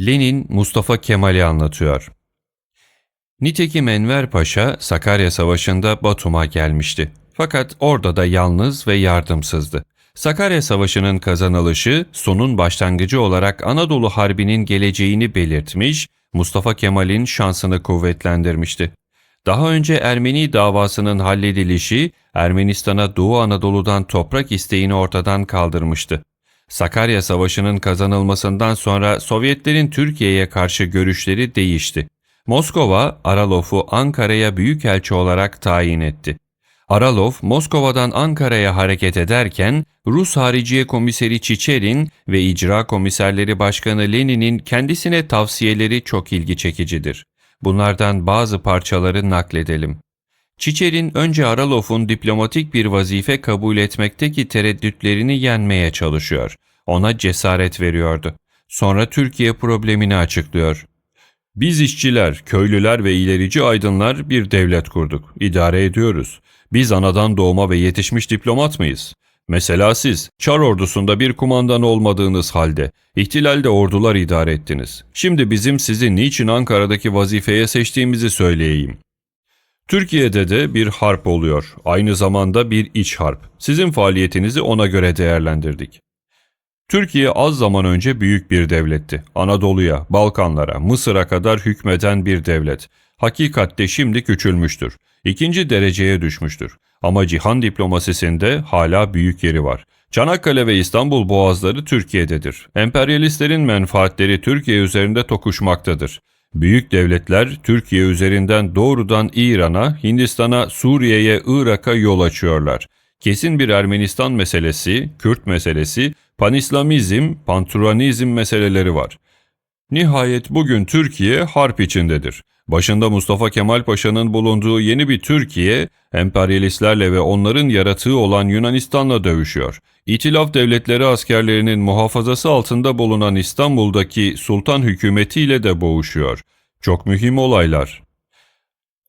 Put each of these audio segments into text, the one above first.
Lenin Mustafa Kemal'i anlatıyor. Nitekim Enver Paşa Sakarya Savaşı'nda Batum'a gelmişti. Fakat orada da yalnız ve yardımsızdı. Sakarya Savaşı'nın kazanılışı sonun başlangıcı olarak Anadolu Harbi'nin geleceğini belirtmiş, Mustafa Kemal'in şansını kuvvetlendirmişti. Daha önce Ermeni davasının halledilişi Ermenistan'a Doğu Anadolu'dan toprak isteğini ortadan kaldırmıştı. Sakarya Savaşı'nın kazanılmasından sonra Sovyetlerin Türkiye'ye karşı görüşleri değişti. Moskova, Aralov'u Ankara'ya büyükelçi olarak tayin etti. Aralov, Moskova'dan Ankara'ya hareket ederken Rus Hariciye Komiseri Çiçerin ve İcra Komiserleri Başkanı Lenin'in kendisine tavsiyeleri çok ilgi çekicidir. Bunlardan bazı parçaları nakledelim. Çiçerin önce Aralov'un diplomatik bir vazife kabul etmekteki tereddütlerini yenmeye çalışıyor. Ona cesaret veriyordu. Sonra Türkiye problemini açıklıyor. Biz işçiler, köylüler ve ilerici aydınlar bir devlet kurduk. İdare ediyoruz. Biz anadan doğma ve yetişmiş diplomat mıyız? Mesela siz, Çar ordusunda bir kumandan olmadığınız halde, ihtilalde ordular idare ettiniz. Şimdi bizim sizi niçin Ankara'daki vazifeye seçtiğimizi söyleyeyim. Türkiye'de de bir harp oluyor. Aynı zamanda bir iç harp. Sizin faaliyetinizi ona göre değerlendirdik. Türkiye az zaman önce büyük bir devletti. Anadolu'ya, Balkanlara, Mısır'a kadar hükmeden bir devlet. Hakikatte şimdi küçülmüştür. İkinci dereceye düşmüştür. Ama cihan diplomasisinde hala büyük yeri var. Çanakkale ve İstanbul boğazları Türkiye'dedir. Emperyalistlerin menfaatleri Türkiye üzerinde tokuşmaktadır. Büyük devletler Türkiye üzerinden doğrudan İran'a, Hindistan'a, Suriye'ye, Irak'a yol açıyorlar. Kesin bir Ermenistan meselesi, Kürt meselesi, panislamizm, panturanizm meseleleri var. Nihayet bugün Türkiye harp içindedir. Başında Mustafa Kemal Paşa'nın bulunduğu yeni bir Türkiye, emperyalistlerle ve onların yaratığı olan Yunanistan'la dövüşüyor. İtilaf devletleri askerlerinin muhafazası altında bulunan İstanbul'daki sultan hükümetiyle de boğuşuyor. Çok mühim olaylar.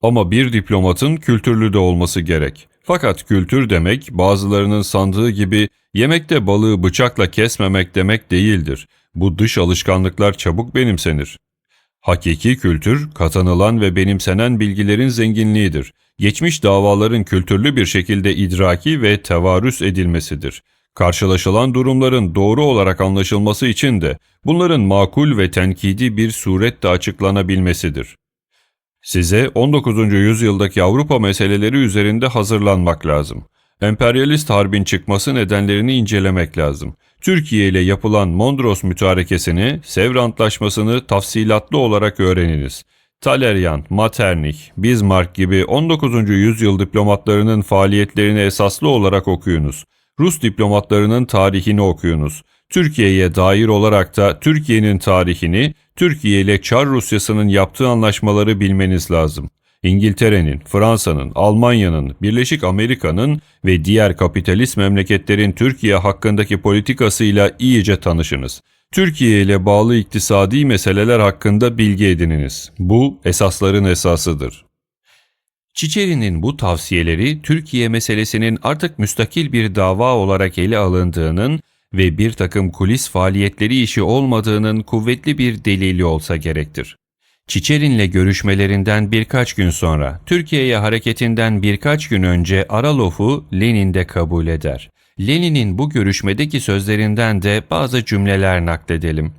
Ama bir diplomatın kültürlü de olması gerek. Fakat kültür demek bazılarının sandığı gibi yemekte balığı bıçakla kesmemek demek değildir. Bu dış alışkanlıklar çabuk benimsenir. Hakiki kültür, katanılan ve benimsenen bilgilerin zenginliğidir. Geçmiş davaların kültürlü bir şekilde idraki ve tevarüs edilmesidir. Karşılaşılan durumların doğru olarak anlaşılması için de bunların makul ve tenkidi bir surette açıklanabilmesidir. Size 19. yüzyıldaki Avrupa meseleleri üzerinde hazırlanmak lazım. Emperyalist harbin çıkması nedenlerini incelemek lazım. Türkiye ile yapılan Mondros mütarekesini, Sevr Antlaşması'nı tafsilatlı olarak öğreniniz. Talleyrand, Metternich, Bismarck gibi 19. yüzyıl diplomatlarının faaliyetlerini esaslı olarak okuyunuz. Rus diplomatlarının tarihini okuyunuz. Türkiye'ye dair olarak da Türkiye'nin tarihini, Türkiye ile Çar Rusyası'nın yaptığı anlaşmaları bilmeniz lazım. İngiltere'nin, Fransa'nın, Almanya'nın, Birleşik Amerika'nın ve diğer kapitalist memleketlerin Türkiye hakkındaki politikasıyla iyice tanışınız. Türkiye ile bağlı iktisadi meseleler hakkında bilgi edininiz. Bu esasların esasıdır. Çiçeri'nin bu tavsiyeleri Türkiye meselesinin artık müstakil bir dava olarak ele alındığının ve bir takım kulis faaliyetleri işi olmadığının kuvvetli bir delili olsa gerektir. Çiçerin'le görüşmelerinden birkaç gün sonra, Türkiye'ye hareketinden birkaç gün önce Aralov'u Lenin de kabul eder. Lenin'in bu görüşmedeki sözlerinden de bazı cümleler nakledelim.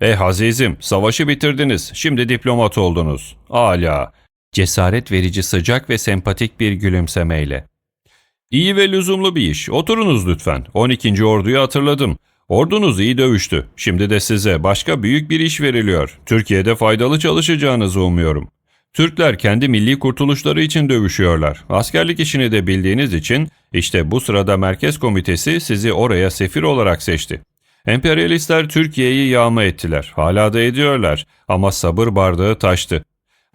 Eh azizim, savaşı bitirdiniz, şimdi diplomat oldunuz. Ala, cesaret verici sıcak ve sempatik bir gülümsemeyle. İyi ve lüzumlu bir iş, oturunuz lütfen. 12. orduyu hatırladım. Ordunuz iyi dövüştü. Şimdi de size başka büyük bir iş veriliyor. Türkiye'de faydalı çalışacağınızı umuyorum. Türkler kendi milli kurtuluşları için dövüşüyorlar. Askerlik işini de bildiğiniz için işte bu sırada Merkez Komitesi sizi oraya sefir olarak seçti. Emperyalistler Türkiye'yi yağma ettiler. Hala da ediyorlar ama sabır bardağı taştı.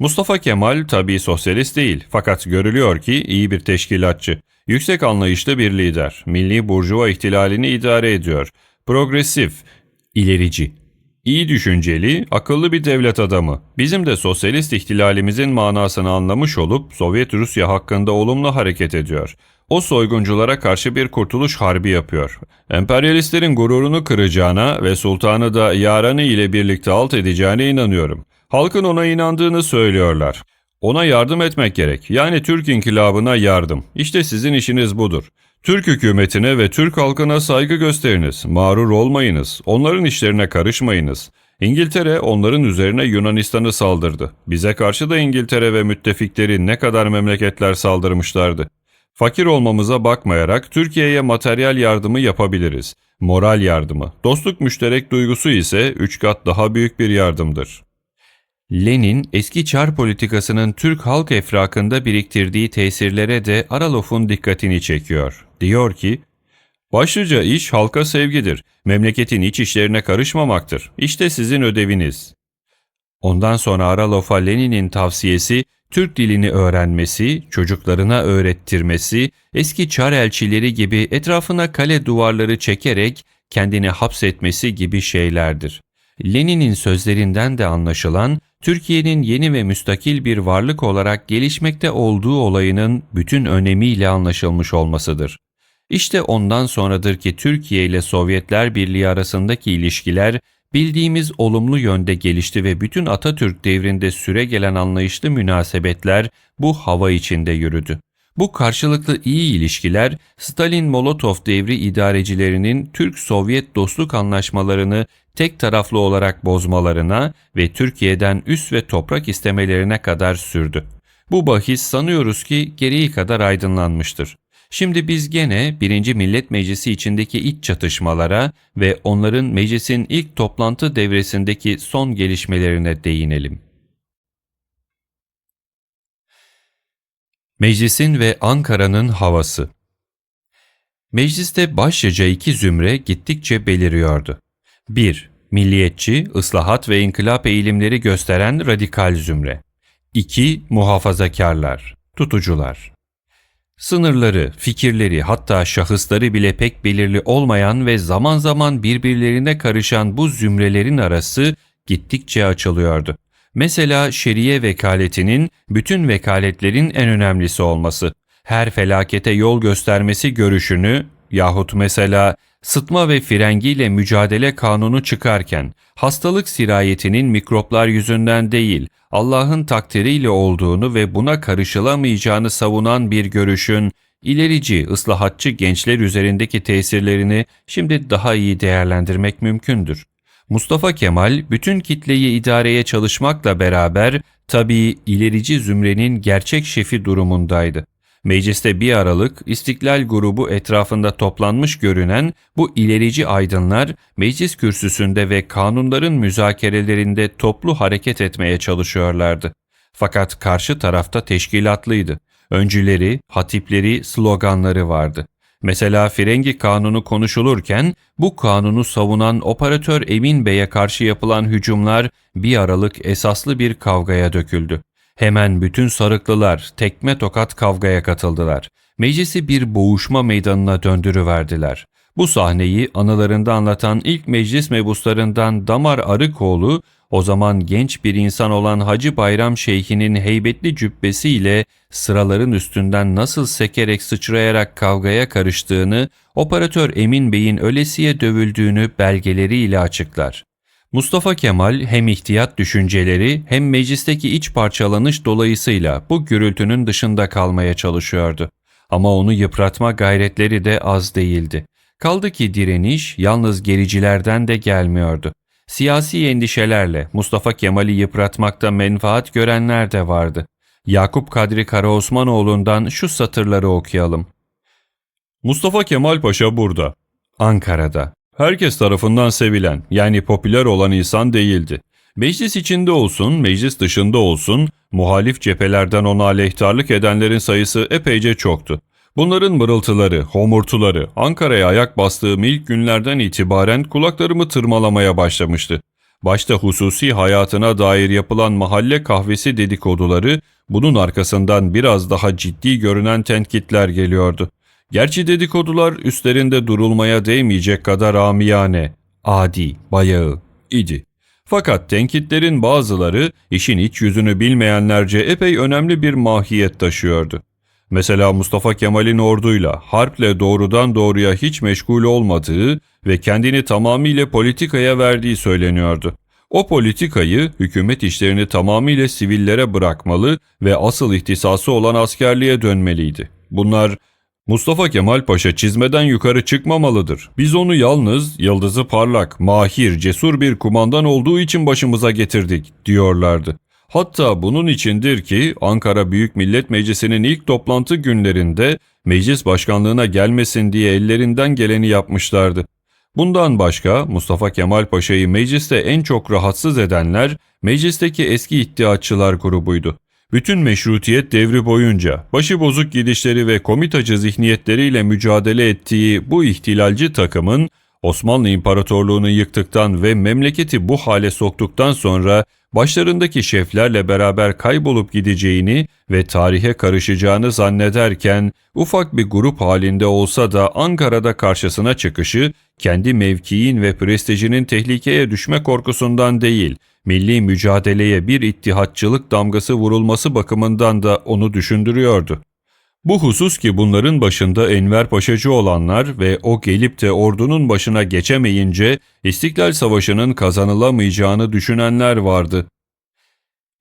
Mustafa Kemal tabii sosyalist değil fakat görülüyor ki iyi bir teşkilatçı. Yüksek anlayışlı bir lider. Milli burjuva ihtilalini idare ediyor. Progresif, ilerici, iyi düşünceli, akıllı bir devlet adamı. Bizim de sosyalist ihtilalimizin manasını anlamış olup Sovyet Rusya hakkında olumlu hareket ediyor. o soygunculara karşı bir kurtuluş harbi yapıyor. Emperyalistlerin gururunu kıracağına ve sultanı da yaranı ile birlikte alt edeceğine inanıyorum. Halkın ona inandığını söylüyorlar. Ona yardım etmek gerek. Yani Türk inkılabına yardım. İşte sizin işiniz budur. Türk hükümetine ve Türk halkına saygı gösteriniz. Mağrur olmayınız. Onların işlerine karışmayınız. İngiltere onların üzerine Yunanistan'ı saldırdı. Bize karşı da İngiltere ve müttefikleri ne kadar memleketler saldırmışlardı. Fakir olmamıza bakmayarak Türkiye'ye materyal yardımı yapabiliriz. Moral yardımı, dostluk müşterek duygusu ise üç kat daha büyük bir yardımdır. Lenin eski Çar politikasının Türk halk efrakında biriktirdiği tesirlere de Aralof'un dikkatini çekiyor. Diyor ki, Başlıca iş halka sevgidir. Memleketin iç işlerine karışmamaktır. İşte sizin ödeviniz. Ondan sonra Aralof'a Lenin'in tavsiyesi Türk dilini öğrenmesi, çocuklarına öğrettirmesi, eski Çar elçileri gibi etrafına kale duvarları çekerek kendini hapsetmesi gibi şeylerdir. Lenin'in sözlerinden de anlaşılan Türkiye'nin yeni ve müstakil bir varlık olarak gelişmekte olduğu olayının bütün önemiyle anlaşılmış olmasıdır. İşte ondan sonradır ki Türkiye ile Sovyetler Birliği arasındaki ilişkiler bildiğimiz olumlu yönde gelişti ve bütün Atatürk devrinde süre gelen anlayışlı münasebetler bu hava içinde yürüdü. Bu karşılıklı iyi ilişkiler Stalin-Molotov devri idarecilerinin Türk-Sovyet dostluk anlaşmalarını tek taraflı olarak bozmalarına ve Türkiye'den üs ve toprak istemelerine kadar sürdü. Bu bahis sanıyoruz ki gereği kadar aydınlanmıştır. Şimdi biz gene 1. Millet Meclisi içindeki iç çatışmalara ve onların meclisin ilk toplantı devresindeki son gelişmelerine değinelim. Meclisin ve Ankara'nın havası Mecliste başlıca iki zümre gittikçe beliriyordu. 1. Milliyetçi, ıslahat ve inkılap eğilimleri gösteren radikal zümre. 2. Muhafazakarlar, tutucular. Sınırları, fikirleri hatta şahısları bile pek belirli olmayan ve zaman zaman birbirlerine karışan bu zümrelerin arası gittikçe açılıyordu. Mesela şeriye vekaletinin bütün vekaletlerin en önemlisi olması, her felakete yol göstermesi görüşünü yahut mesela sıtma ve frengiyle mücadele kanunu çıkarken hastalık sirayetinin mikroplar yüzünden değil Allah'ın takdiriyle olduğunu ve buna karışılamayacağını savunan bir görüşün ilerici, ıslahatçı gençler üzerindeki tesirlerini şimdi daha iyi değerlendirmek mümkündür. Mustafa Kemal bütün kitleyi idareye çalışmakla beraber tabii ilerici zümrenin gerçek şefi durumundaydı. Mecliste bir aralık İstiklal grubu etrafında toplanmış görünen bu ilerici aydınlar meclis kürsüsünde ve kanunların müzakerelerinde toplu hareket etmeye çalışıyorlardı. Fakat karşı tarafta teşkilatlıydı. Öncüleri, hatipleri, sloganları vardı. Mesela Frengi Kanunu konuşulurken bu kanunu savunan operatör Emin Bey'e karşı yapılan hücumlar bir aralık esaslı bir kavgaya döküldü. Hemen bütün sarıklılar tekme tokat kavgaya katıldılar. Meclisi bir boğuşma meydanına döndürüverdiler. Bu sahneyi anılarında anlatan ilk meclis mebuslarından Damar Arıkoğlu, o zaman genç bir insan olan Hacı Bayram Şeyhi'nin heybetli cübbesiyle sıraların üstünden nasıl sekerek sıçrayarak kavgaya karıştığını, operatör Emin Bey'in ölesiye dövüldüğünü belgeleriyle açıklar. Mustafa Kemal hem ihtiyat düşünceleri hem meclisteki iç parçalanış dolayısıyla bu gürültünün dışında kalmaya çalışıyordu. Ama onu yıpratma gayretleri de az değildi. Kaldı ki direniş yalnız gericilerden de gelmiyordu. Siyasi endişelerle Mustafa Kemal'i yıpratmakta menfaat görenler de vardı. Yakup Kadri Karaosmanoğlu'ndan şu satırları okuyalım. Mustafa Kemal Paşa burada. Ankara'da herkes tarafından sevilen yani popüler olan insan değildi. Meclis içinde olsun, meclis dışında olsun, muhalif cephelerden ona aleyhtarlık edenlerin sayısı epeyce çoktu. Bunların mırıltıları, homurtuları Ankara'ya ayak bastığım ilk günlerden itibaren kulaklarımı tırmalamaya başlamıştı. Başta hususi hayatına dair yapılan mahalle kahvesi dedikoduları, bunun arkasından biraz daha ciddi görünen tenkitler geliyordu. Gerçi dedikodular üstlerinde durulmaya değmeyecek kadar amiyane, adi, bayağı idi. Fakat tenkitlerin bazıları işin iç yüzünü bilmeyenlerce epey önemli bir mahiyet taşıyordu. Mesela Mustafa Kemal'in orduyla, harple doğrudan doğruya hiç meşgul olmadığı ve kendini tamamıyla politikaya verdiği söyleniyordu. O politikayı hükümet işlerini tamamıyla sivillere bırakmalı ve asıl ihtisası olan askerliğe dönmeliydi. Bunlar Mustafa Kemal Paşa çizmeden yukarı çıkmamalıdır. Biz onu yalnız yıldızı parlak, mahir, cesur bir kumandan olduğu için başımıza getirdik diyorlardı. Hatta bunun içindir ki Ankara Büyük Millet Meclisi'nin ilk toplantı günlerinde meclis başkanlığına gelmesin diye ellerinden geleni yapmışlardı. Bundan başka Mustafa Kemal Paşa'yı mecliste en çok rahatsız edenler meclisteki eski iddiatçılar grubuydu. Bütün meşrutiyet devri boyunca başıbozuk gidişleri ve komitacı zihniyetleriyle mücadele ettiği bu ihtilalci takımın Osmanlı İmparatorluğunu yıktıktan ve memleketi bu hale soktuktan sonra başlarındaki şeflerle beraber kaybolup gideceğini ve tarihe karışacağını zannederken ufak bir grup halinde olsa da Ankara'da karşısına çıkışı kendi mevkiin ve prestijinin tehlikeye düşme korkusundan değil, milli mücadeleye bir ittihatçılık damgası vurulması bakımından da onu düşündürüyordu. Bu husus ki bunların başında Enver Paşacı olanlar ve o gelip de ordunun başına geçemeyince İstiklal Savaşı'nın kazanılamayacağını düşünenler vardı.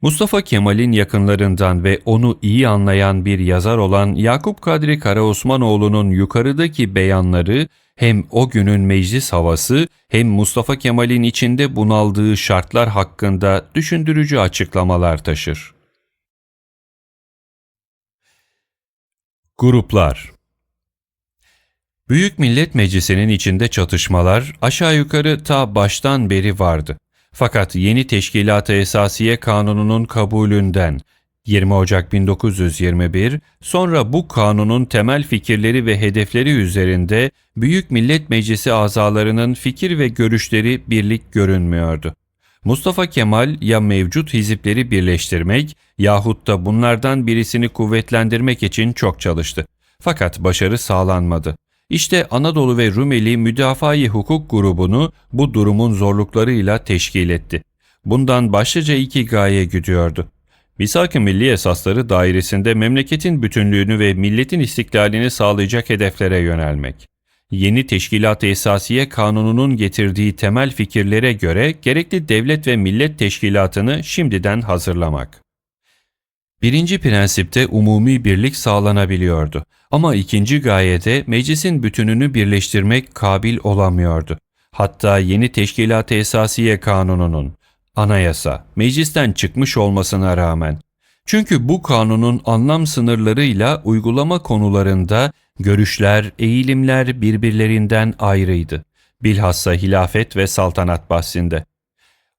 Mustafa Kemal'in yakınlarından ve onu iyi anlayan bir yazar olan Yakup Kadri Karaosmanoğlu'nun yukarıdaki beyanları hem o günün meclis havası hem Mustafa Kemal'in içinde bunaldığı şartlar hakkında düşündürücü açıklamalar taşır. Gruplar Büyük Millet Meclisi'nin içinde çatışmalar aşağı yukarı ta baştan beri vardı. Fakat yeni Teşkilat-ı Esasiye Kanunu'nun kabulünden 20 Ocak 1921 sonra bu kanunun temel fikirleri ve hedefleri üzerinde Büyük Millet Meclisi azalarının fikir ve görüşleri birlik görünmüyordu. Mustafa Kemal ya mevcut hizipleri birleştirmek yahut da bunlardan birisini kuvvetlendirmek için çok çalıştı. Fakat başarı sağlanmadı. İşte Anadolu ve Rumeli Müdafaa-i Hukuk grubunu bu durumun zorluklarıyla teşkil etti. Bundan başlıca iki gaye güdüyordu. Misak-ı Milli esasları dairesinde memleketin bütünlüğünü ve milletin istiklalini sağlayacak hedeflere yönelmek. Yeni Teşkilat-ı Esasiye Kanunu'nun getirdiği temel fikirlere göre gerekli devlet ve millet teşkilatını şimdiden hazırlamak. Birinci prensipte umumi birlik sağlanabiliyordu ama ikinci gayede meclisin bütününü birleştirmek kabil olamıyordu. Hatta yeni Teşkilat-ı Esasiye Kanunu'nun, anayasa, meclisten çıkmış olmasına rağmen. Çünkü bu kanunun anlam sınırlarıyla uygulama konularında görüşler, eğilimler birbirlerinden ayrıydı. Bilhassa hilafet ve saltanat bahsinde.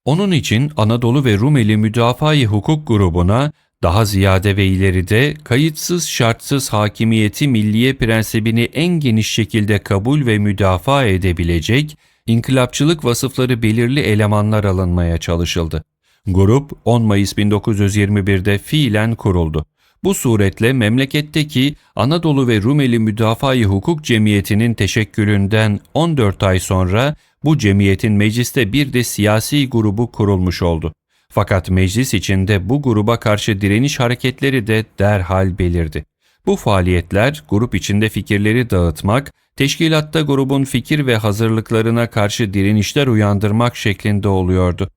Onun için Anadolu ve Rumeli Müdafaa-i Hukuk grubuna daha ziyade ve ileride kayıtsız şartsız hakimiyeti milliye prensibini en geniş şekilde kabul ve müdafaa edebilecek inkılapçılık vasıfları belirli elemanlar alınmaya çalışıldı. Grup 10 Mayıs 1921'de fiilen kuruldu. Bu suretle memleketteki Anadolu ve Rumeli Müdafaa-i Hukuk Cemiyeti'nin teşekkülünden 14 ay sonra bu cemiyetin mecliste bir de siyasi grubu kurulmuş oldu. Fakat meclis içinde bu gruba karşı direniş hareketleri de derhal belirdi. Bu faaliyetler grup içinde fikirleri dağıtmak, teşkilatta grubun fikir ve hazırlıklarına karşı direnişler uyandırmak şeklinde oluyordu.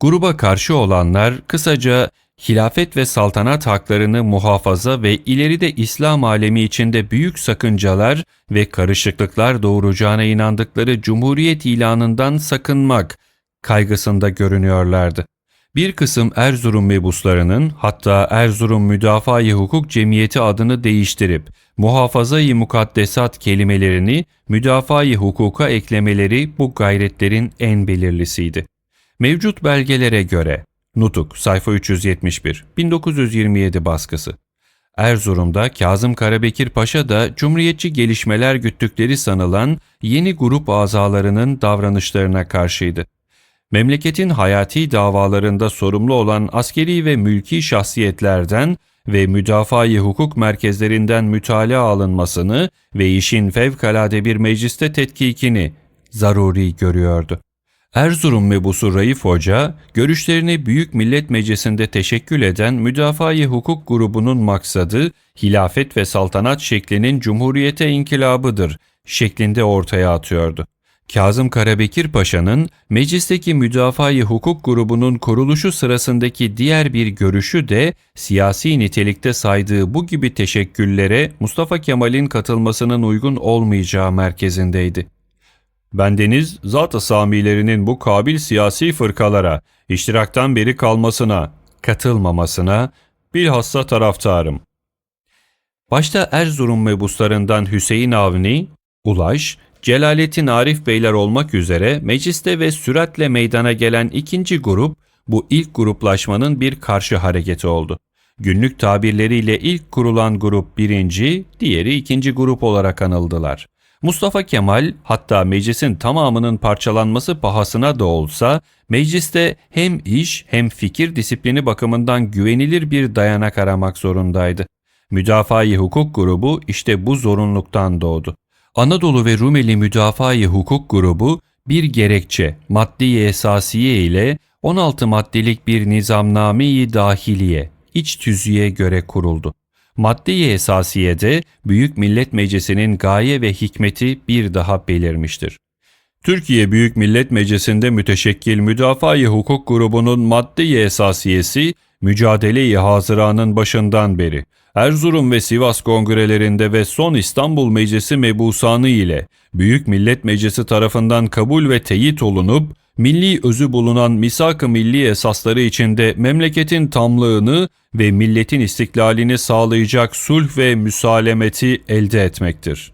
Gruba karşı olanlar kısaca hilafet ve saltanat haklarını muhafaza ve ileride İslam alemi içinde büyük sakıncalar ve karışıklıklar doğuracağına inandıkları Cumhuriyet ilanından sakınmak kaygısında görünüyorlardı. Bir kısım Erzurum mebuslarının hatta Erzurum Müdafaa-i Hukuk Cemiyeti adını değiştirip muhafaza-i mukaddesat kelimelerini müdafaa-i hukuka eklemeleri bu gayretlerin en belirlisiydi. Mevcut belgelere göre Nutuk sayfa 371 1927 baskısı Erzurum'da Kazım Karabekir Paşa da cumhuriyetçi gelişmeler güttükleri sanılan yeni grup azalarının davranışlarına karşıydı memleketin hayati davalarında sorumlu olan askeri ve mülki şahsiyetlerden ve müdafaa hukuk merkezlerinden mütalaa alınmasını ve işin fevkalade bir mecliste tetkikini zaruri görüyordu. Erzurum mebusu Raif Hoca, görüşlerini Büyük Millet Meclisi'nde teşekkül eden Müdafaa-i Hukuk grubunun maksadı, hilafet ve saltanat şeklinin cumhuriyete inkılabıdır şeklinde ortaya atıyordu. Kazım Karabekir Paşa'nın meclisteki Müdafaa-i Hukuk grubunun kuruluşu sırasındaki diğer bir görüşü de siyasi nitelikte saydığı bu gibi teşekküllere Mustafa Kemal'in katılmasının uygun olmayacağı merkezindeydi. Bendeniz zat-ı samilerinin bu kabil siyasi fırkalara, iştiraktan beri kalmasına, katılmamasına bilhassa taraftarım. Başta Erzurum mebuslarından Hüseyin Avni, Ulaş, Celalettin Arif Beyler olmak üzere mecliste ve süratle meydana gelen ikinci grup, bu ilk gruplaşmanın bir karşı hareketi oldu. Günlük tabirleriyle ilk kurulan grup birinci, diğeri ikinci grup olarak anıldılar. Mustafa Kemal hatta meclisin tamamının parçalanması pahasına da olsa mecliste hem iş hem fikir disiplini bakımından güvenilir bir dayanak aramak zorundaydı. Müdafaa-i Hukuk grubu işte bu zorunluluktan doğdu. Anadolu ve Rumeli Müdafaa-i Hukuk grubu bir gerekçe, maddi esasiye ile 16 maddelik bir nizamname-i dahiliye, iç tüzüğe göre kuruldu. Maddi esasiyede Büyük Millet Meclisi'nin gaye ve hikmeti bir daha belirmiştir. Türkiye Büyük Millet Meclisi'nde müteşekkil Müdafaa-i Hukuk grubunun maddi esasiyesi mücadele-i hazıranın başından beri Erzurum ve Sivas kongrelerinde ve son İstanbul Meclisi mebusanı ile Büyük Millet Meclisi tarafından kabul ve teyit olunup milli özü bulunan misak-ı milli esasları içinde memleketin tamlığını ve milletin istiklalini sağlayacak sulh ve müsalemeti elde etmektir.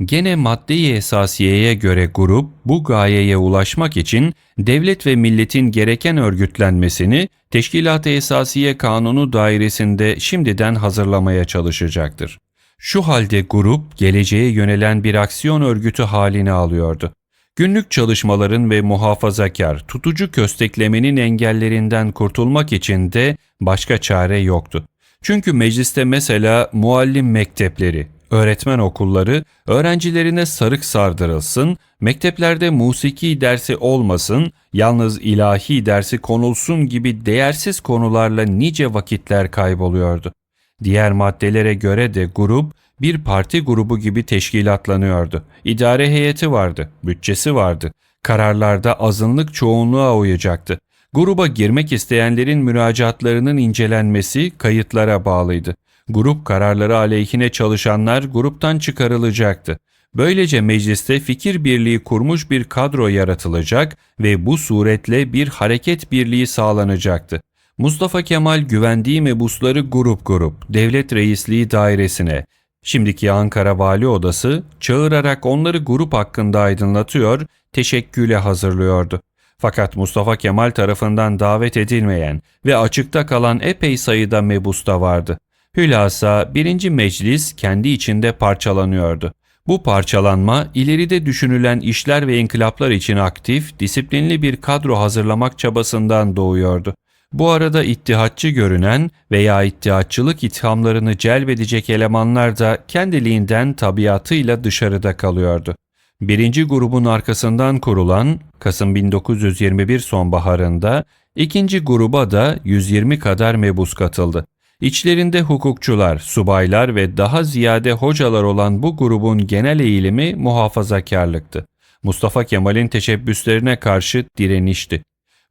Gene madde-i esasiyeye göre grup bu gayeye ulaşmak için devlet ve milletin gereken örgütlenmesini Teşkilat-ı Esasiye Kanunu dairesinde şimdiden hazırlamaya çalışacaktır. Şu halde grup geleceğe yönelen bir aksiyon örgütü halini alıyordu. Günlük çalışmaların ve muhafazakar, tutucu kösteklemenin engellerinden kurtulmak için de başka çare yoktu. Çünkü mecliste mesela muallim mektepleri, öğretmen okulları öğrencilerine sarık sardırılsın, mekteplerde musiki dersi olmasın, yalnız ilahi dersi konulsun gibi değersiz konularla nice vakitler kayboluyordu. Diğer maddelere göre de grup bir parti grubu gibi teşkilatlanıyordu. İdare heyeti vardı, bütçesi vardı. Kararlarda azınlık çoğunluğa uyacaktı. Gruba girmek isteyenlerin müracaatlarının incelenmesi kayıtlara bağlıydı. Grup kararları aleyhine çalışanlar gruptan çıkarılacaktı. Böylece mecliste fikir birliği kurmuş bir kadro yaratılacak ve bu suretle bir hareket birliği sağlanacaktı. Mustafa Kemal güvendiği mebusları grup grup devlet reisliği dairesine, şimdiki Ankara Vali Odası çağırarak onları grup hakkında aydınlatıyor, teşekküle hazırlıyordu. Fakat Mustafa Kemal tarafından davet edilmeyen ve açıkta kalan epey sayıda mebus da vardı. Hülasa birinci meclis kendi içinde parçalanıyordu. Bu parçalanma ileride düşünülen işler ve inkılaplar için aktif, disiplinli bir kadro hazırlamak çabasından doğuyordu. Bu arada ittihatçı görünen veya ittihatçılık ithamlarını celbedecek elemanlar da kendiliğinden tabiatıyla dışarıda kalıyordu. Birinci grubun arkasından kurulan Kasım 1921 sonbaharında ikinci gruba da 120 kadar mebus katıldı. İçlerinde hukukçular, subaylar ve daha ziyade hocalar olan bu grubun genel eğilimi muhafazakarlıktı. Mustafa Kemal'in teşebbüslerine karşı direnişti.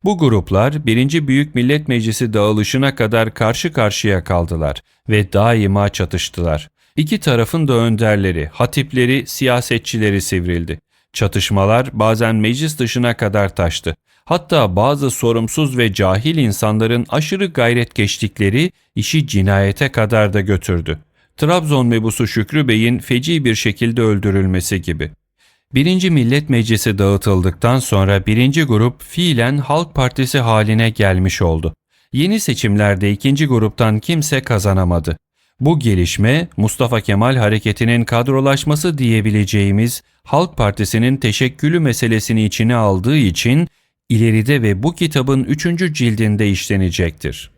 Bu gruplar 1. Büyük Millet Meclisi dağılışına kadar karşı karşıya kaldılar ve daima çatıştılar. İki tarafın da önderleri, hatipleri, siyasetçileri sivrildi. Çatışmalar bazen meclis dışına kadar taştı. Hatta bazı sorumsuz ve cahil insanların aşırı gayret geçtikleri işi cinayete kadar da götürdü. Trabzon mebusu Şükrü Bey'in feci bir şekilde öldürülmesi gibi. Birinci Millet Meclisi dağıtıldıktan sonra birinci grup fiilen Halk Partisi haline gelmiş oldu. Yeni seçimlerde ikinci gruptan kimse kazanamadı. Bu gelişme Mustafa Kemal hareketinin kadrolaşması diyebileceğimiz Halk Partisi'nin teşekkülü meselesini içine aldığı için ileride ve bu kitabın üçüncü cildinde işlenecektir.